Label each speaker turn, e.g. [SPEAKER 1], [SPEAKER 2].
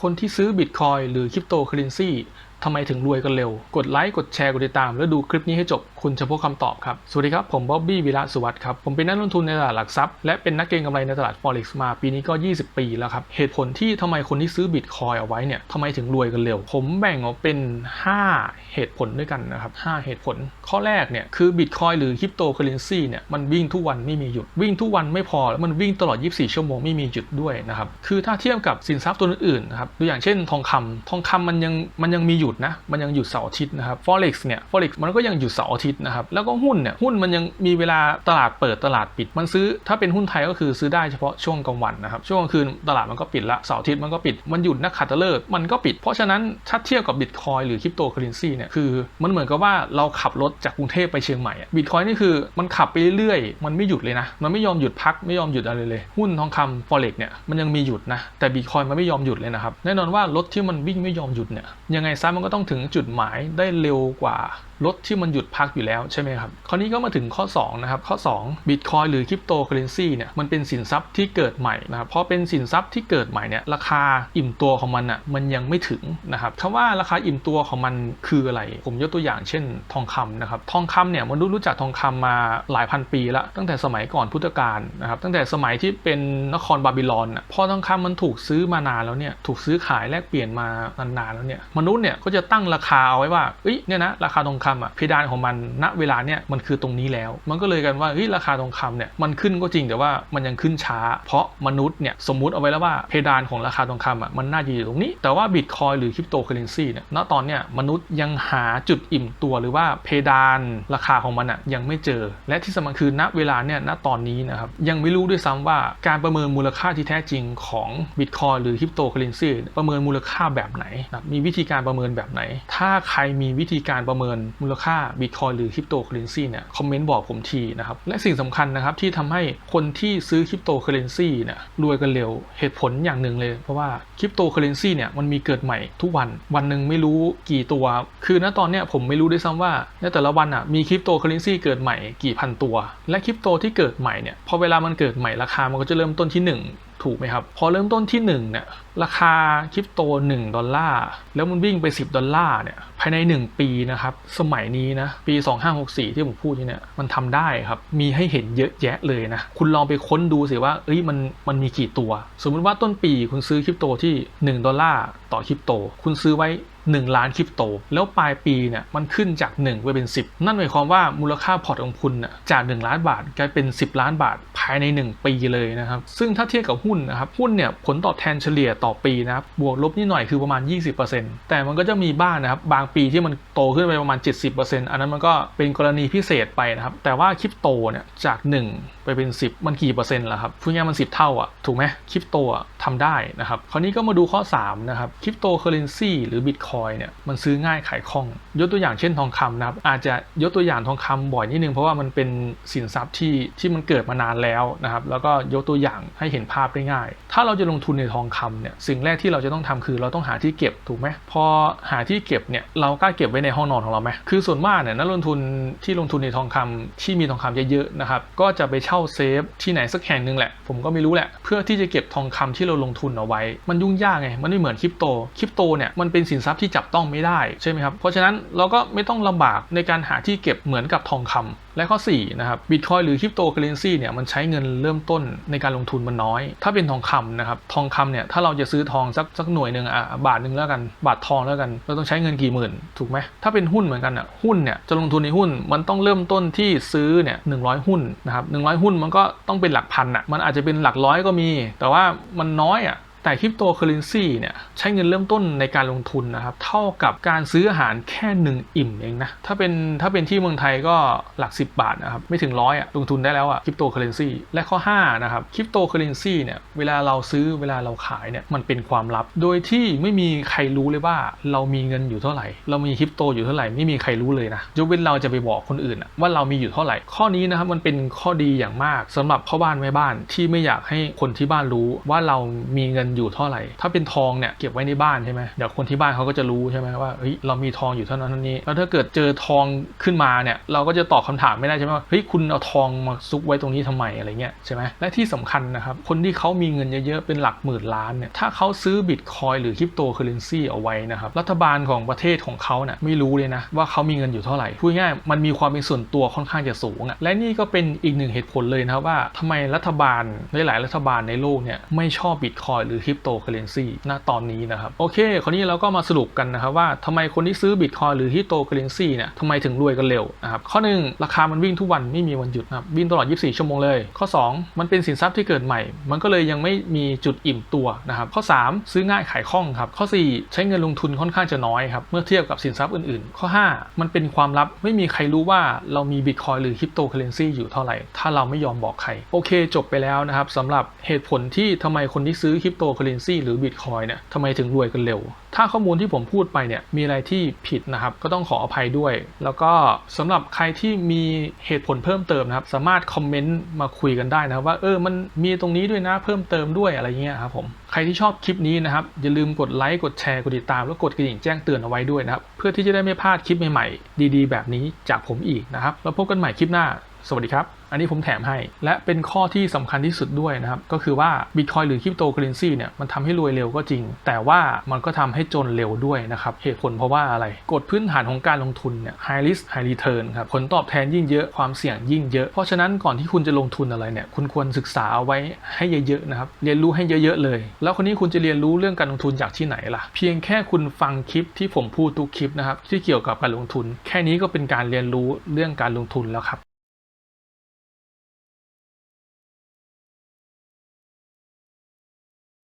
[SPEAKER 1] คนที่ซื้อบิตคอยหรือคริปโตเคอเรนซี ทำไมถึงรวยกันเร็ว กดไลค์กดแชร์กดติดตาม แล้วดูคลิปนี้ให้จบคุณจะพบคำตอบครับ สวัสดีครับ ผมบ๊อบบี้วิระสุวัสดิ์ครับ ผมเป็นนักลงทุนในตลาดหลักทรัพย์ และเป็นนักเก็งกำไรในตลาด Forex มาปีนี้ก็ 20 ปีแล้วครับ เหตุผลที่ทำไมคนที่ซื้อบิตคอยเอาไว้เนี่ยทำไมถึงรวยกันเร็ว ผมแบ่งออกเป็น 5 เหตุผลด้วยกันนะครับ5เหตุผล ข้อแรกเนี่ยคือบิตคอยหรือคริปโตเคอเรนซีเนี่ยมันวิ่งทุกวันไม่มีหยุดวิ่งทุกวันไม่พอแล้วมันวิ่งตลอด 24 ชั่วโมงไม่มีหยุดด้วยนะครับคือถ้าเทียบกับสินทรัพย์ตัวอื่นๆนะครับตัวอย่างเช่นทองคำทองคำมันยังมันยังมีหยุดนะ มันยังหยุดเสาร์อาทิตย์นะครับ forex เนี่ย forex มันก็ยังหยุดเสาร์อาทิตย์นะครับ แล้วก็หุ้นเนี่ย หุ้นมันยังมีเวลาตลาดเปิดตลาดปิด มันซื้อ ถ้าเป็นหุ้นไทยก็คือซื้อได้เฉพาะช่วงกลางวันนะครับ ช่วงกลางคืนตลาดมันก็ปิดละ เสาร์อาทิตย์มันก็ปิด มันหยุดนักขัตฤกษ์มันก็ปิด เพราะฉะนั้นถ้าเทียบกับบิตคอยหรือคริปโตเคอเรนซีเนี่ย คือมันเหมือนกับว่าเราขับรถจากกรุงเทพไปเชียงใหม่บิตคอยนี่คือมันขับไปเรื่อยๆ มันไม่หยุดเลยนะ มันไม่ยอมหยุดพัก ไม่ยอมหยุดอะไรเลย หุ้นทองคำ forex เนี่ย มันยังมีหยุดนะ แต่บิตคอยมันไม่ยอมหยุดเลยนะครับ แน่นอนว่ารถที่มันวิ่งไม่ยอมหยุดเนี่ย ยังไงซะมันก็ต้องถึงจุดหมายได้เร็วกว่า รถที่มันหยุดพักอยู่แล้วใช่ไหมครับคราวนี้ก็มาถึงข้อ2นะครับข้อ2 Bitcoin หรือคริปโตเคอเรนซีเนี่ยมันเป็นสินทรัพย์ที่เกิดใหม่นะครับพอเป็นสินทรัพย์ที่เกิดใหม่เนี่ยราคาอิ่มตัวของมันอะมันยังไม่ถึงนะครับคำว่าราคาอิ่มตัวของมันคืออะไร ผมยกตัวอย่างเช่น ทองคำนะครับทองคำเนี่ยมนุษย์รู้จักทองคำมาหลายพันปีแล้วตั้งแต่สมัยก่อนพุทธกาลนะครับตั้งแต่สมัยที่เป็นนครบาบิลอนอะพอทองคำมันถูกซื้อมานานแล้วเนี่ยถูกซื้อขายแลกเปลี่ยนมานานๆแล้วเนี่ยมนุษย์เนี่ยก็จะตั้งราคาเอาไว้ว่าเอ้ยเนี่ยนะราคาทองคำอะเพดานของมันณเวลาเนี่ยมันคือตรงนี้แล้ว มันก็เลยกันว่าเฮ้ยราคาทองคำเนี่ยมันขึ้นก็จริงแต่ว่ามันยังขึ้นช้า เพราะมนุษย์เนี่ยสมมุติเอาไว้แล้วว่าเพดานของราคาทองคำอะมันน่าจะอยู่ตรงนี้ แต่ว่าบิตคอยหรือคริปโตเคอเรนซีเนี่ยณตอนเนี้ยมนุษย์ยังหาจุดอิ่มตัวหรือว่าเพดานราคาของมันอะยังไม่เจอ และที่สำคัญคือณเวลาเนี่ยณตอนนี้นะครับยังไม่รู้ด้วยซ้ำว่าการประเมินมูลค่าที่แท้จริงของบิตคอยหรือคริปโตเคอเรนซีประเมินมูลค่าแบบไหนนะมีวิธีการประเมินแบบไหน ถ้าใครมีวิธีการประเมินมูลค่าบิตคอยหรือคริปโตเคอเรนซีเนี่ยคอมเมนต์บอกผมทีนะครับ และสิ่งสำคัญนะครับที่ทำให้คนที่ซื้อคริปโตเคอเรนซีเนี่ยรวยกันเร็วเหตุผลอย่างหนึ่งเลย เพราะว่าคริปโตเคอเรนซีเนี่ยมันมีเกิดใหม่ทุกวัน วันหนึ่งไม่รู้กี่ตัว คือณตอนเนี้ยผมไม่รู้ด้วยซ้ำว่าในแต่ละวันอะมีคริปโตเคอเรนซีเกิดใหม่กี่พันตัว และคริปโตที่เกิดใหม่เนี่ยพอเวลามันเกิดใหม่ราคามันก็จะเริ่มต้นที่ 1 ถูกไหมครับ พอเริ่มต้นที่1เนี่ยราคาคริปโต 1 ดอลลาร์ แล้วมันวิ่งไป 10 ดอลลาร์เนี่ยภายใน 1 ปีนะครับ สมัยนี้นะ ปี 2564 ที่ผมพูดที่เนี่ยมันทำได้ครับ มีให้เห็นเยอะแยะเลยนะ คุณลองไปค้นดูสิว่าเอ้ยมันมันมีกี่ตัว สมมุติว่าต้นปีคุณซื้อคริปโตที่ 1 ดอลลาร์ต่อคริปโต คุณซื้อไว้1 ล้านคริปโต แล้วปลายปีเนี่ยมันขึ้นจาก 1 ไปเป็น 10 นั่นหมายความว่ามูลค่าพอร์ตของคุณน่ะจาก 1 ล้านบาทกลายเป็น 10 ล้านบาทภายใน 1 ปีเลยนะครับ ซึ่งถ้าเทียบกับหุ้นนะครับหุ้นเนี่ยผลตอบแทนเฉลี่ยต่อปีนะครับบวกลบนิดหน่อยคือประมาณ 20%แต่มันก็จะมีบ้างนะครับบางปีที่มันโตขึ้นไปประมาณ 70%อันนั้นมันก็เป็นกรณีพิเศษไปนะครับแต่ว่าคริปโตเนี่ยจาก 1 ไปเป็น 10 มันกี่เปอร์เซ็นต์ล่ะครับพูดง่ายมัน 10 เท่าอะถูกไหมคริปโตทำได้นะครับคราวนี้ก็มาดูข้อ3นะครับคริปโตเคอเรนซีหรือบิตคอยเนี่ยมันซื้อง่ายขายคล่อง ยกตัวอย่างเช่นทองคำนะครับอาจจะยกตัวอย่างทองคำบ่อยนิดนึงเพราะว่ามันเป็นสินทรัพย์ที่ที่มันเกิดมานานแล้วนะครับแล้วก็ยกตัวอย่างให้เห็นภาพได้ง่าย ถ้าเราจะลงทุนในทองคำเนี่ยสิ่งแรกที่เราจะต้องทำคือเราต้องหาที่เก็บถูกไหมพอหาที่เก็บเนี่ยเรากล้าเก็บไว้ในห้องนอนของเราไหมคือส่วนมากเนี่ยนักลงทุนที่ลงทุนในทองคำที่มีทองคำเยอะๆนะครับก็จะไปเช่าเซฟที่ไหนสักแห่งหนึ่งแหละ ผมก็ไม่รู้แหละ เพื่อที่จะเก็บทองคำที่เราลงทุนเอาไว้ มันยุ่งยากไงมันไม่เหมือนคริปโตคริปโตเนี่ยมันเป็นสินทรัพย์ที่จับต้องไม่ได้ใช่ไหมครับ เพราะฉะนั้นเราก็ไม่ต้องลำบากในการหาที่เก็บเหมือนกับทองคำและข้อ4นะครับบิตคอยหรือคริปโตเคอเรนซีเนี่ยมันใช้เงินเริ่มต้นในการลงทุนมันน้อย ถ้าเป็นทองคำนะครับทองคำเนี่ยถ้าเราจะซื้อทองสักสักหน่วยหนึ่งอะบาทหนึ่งแล้วกัน บาททองแล้วกัน เราต้องใช้เงินกี่หมื่นถูกไหมถ้าเป็นหุ้นเหมือนกันอะหุ้นเนี่ยจะลงทุนในหุ้นมันต้องเริ่มต้นที่ซื้อเนี่ยหนึ่งร้อยหุ้นนะครับหนึ่งร้อยหุ้นมันก็ต้องเป็นหลักพันอะมันอาจจะเป็นหลักร้อยก็มี แต่ว่ามันน้อยอะ แต่คริปโตเคอเรนซีเนี่ยใช้เงินเริ่มต้นในการลงทุนนะครับ เท่ากับการซื้ออาหารแค่หนึ่งอิ่มเองนะ ถ้าเป็นถ้าเป็นที่เมืองไทยก็หลัก 10 บาทนะครับ ไม่ถึงร้อยอะลงทุนได้แล้วอะคริปโตเคอเรนซีและข้อ 5 นะครับคริปโตเคอเรนซีเนี่ยเวลาเราซื้อเวลาเราขายเนี่ยมันเป็นความลับ โดยที่ไม่มีใครรู้เลยว่าเรามีเงินอยู่เท่าไหร่ เรามีคริปโตอยู่เท่าไหร่ไม่มีใครรู้เลยนะยกเว้นเราจะไปบอกคนอื่นอะว่าเรามีอยู่เท่าไหร่ ข้อนี้นะครับมันเป็นข้อดีอย่างมากสำหรับพ่อบ้านแม่บ้านที่ไม่อยากให้คนที่บ้านรู้ว่าเรามีเงินอยู่เท่าไหร่ ถ้าเป็นทองเนี่ยเก็บไว้ในบ้านใช่ไหมเดี๋ยวคนที่บ้านเขาก็จะรู้ใช่ไหมว่าเฮ้ยเรามีทองอยู่เท่านั้นเท่านี้ แล้วถ้าเกิดเจอทองขึ้นมาเนี่ยเราก็จะตอบคำถามไม่ได้ใช่ไหมว่าเฮ้ยคุณเอาทองมาซุกไว้ตรงนี้ทำไมอะไรเงี้ยใช่ไหมและที่สำคัญนะครับคนที่เขามีเงินเยอะๆเป็นหลักหมื่นล้านเนี่ยถ้าเขาซื้อบิตคอยหรือคริปโตเคอเรนซีเอาไว้นะครับรัฐบาลของประเทศของเขาเนี่ยไม่รู้เลยนะว่าเขามีเงินอยู่เท่าไหร่พูดง่ายมันมีความเป็นส่วนตัวค่อนข้างจะสูงอะและนี่ก็เป็นอีกหนึ่งเหตุผลเลยนะครับว่าทำไมรัฐบาลหลายๆรัฐบาลในโลกเนี่ยไม่ชอบบิตคอยหรือคริปโตเคเรนซีณตอนนี้นะครับโอเค คราวนี้เราก็มาสรุปกันนะครับว่าทำไมคนที่ซื้อบิตคอยหรือคริปโตเคเรนซีเนี่ยทำไมถึงรวยกันเร็วนะครับข้อหนึ่งราคามันวิ่งทุกวันไม่มีวันหยุดนะครับวิ่งตลอด 24 ชั่วโมงเลย ข้อ 2 มันเป็นสินทรัพย์ที่เกิดใหม่ มันก็เลยยังไม่มีจุดอิ่มตัวนะครับข้อ 3 ซื้อง่ายขายคล่องครับข้อ 4 ใช้เงินลงทุนค่อนข้างจะน้อยครับเมื่อเทียบกับสินทรัพย์อื่นๆ ข้อ 5 มันเป็นความลับไม่มีใครรู้ว่าเรามีบิตคอยหรือคริปโตเคเรนซีอยู่เท่าไหร่ถ้าเราไม่ยอมบอกใครโอเคจบไปแล้วนะครับสำหรับเหตุผลที่ทำไมคนที่ซื้อคริปโตเคอเรนซีหรือบิตคอยเนี่ยทำไมถึงรวยกันเร็ว ถ้าข้อมูลที่ผมพูดไปเนี่ยมีอะไรที่ผิดนะครับ ก็ต้องขออภัยด้วย แล้วก็สำหรับใครที่มีเหตุผลเพิ่มเติมนะครับ สามารถคอมเมนต์มาคุยกันได้นะครับ ว่าเออมันมีตรงนี้ด้วยนะเพิ่มเติมด้วยอะไรเงี้ยครับผมใครที่ชอบคลิปนี้นะครับ อย่าลืมกดไลค์กดแชร์กดติดตามแล้วกดกระดิ่งแจ้งเตือนเอาไว้ด้วยนะครับ เพื่อที่จะได้ไม่พลาดคลิปใหม่ๆ ดีๆ แบบนี้จากผมอีกนะครับแล้วพบกันใหม่คลิปหน้า สวัสดีครับ อันนี้ผมแถมให้ และเป็นข้อที่สำคัญที่สุดด้วยนะครับ ก็คือว่าบิตคอยหรือคริปโตเคอเรนซีเนี่ยมันทำให้รวยเร็วก็จริง แต่ว่ามันก็ทำให้จนเร็วด้วยนะครับ เหตุผลเพราะว่าอะไร กฎพื้นฐานของการลงทุนเนี่ย high risk high return ครับ ผลตอบแทนยิ่งเยอะความเสี่ยงยิ่งเยอะ เพราะฉะนั้นก่อนที่คุณจะลงทุนอะไรเนี่ย คุณควรศึกษาเอาไว้ให้เยอะๆนะครับ เรียนรู้ให้เยอะๆเลย แล้วคนนี้คุณจะเรียนรู้เรื่องการลงทุนจากที่ไหนล่ะ เพียงแค่คุณฟังคลิปที่ผมพูดทุกคลิปนะครับที่เกี่ยวกับการลงทุน แค่นี้ก็เป็นการเรียนรู้เรื่องการลงทุนแล้วครับ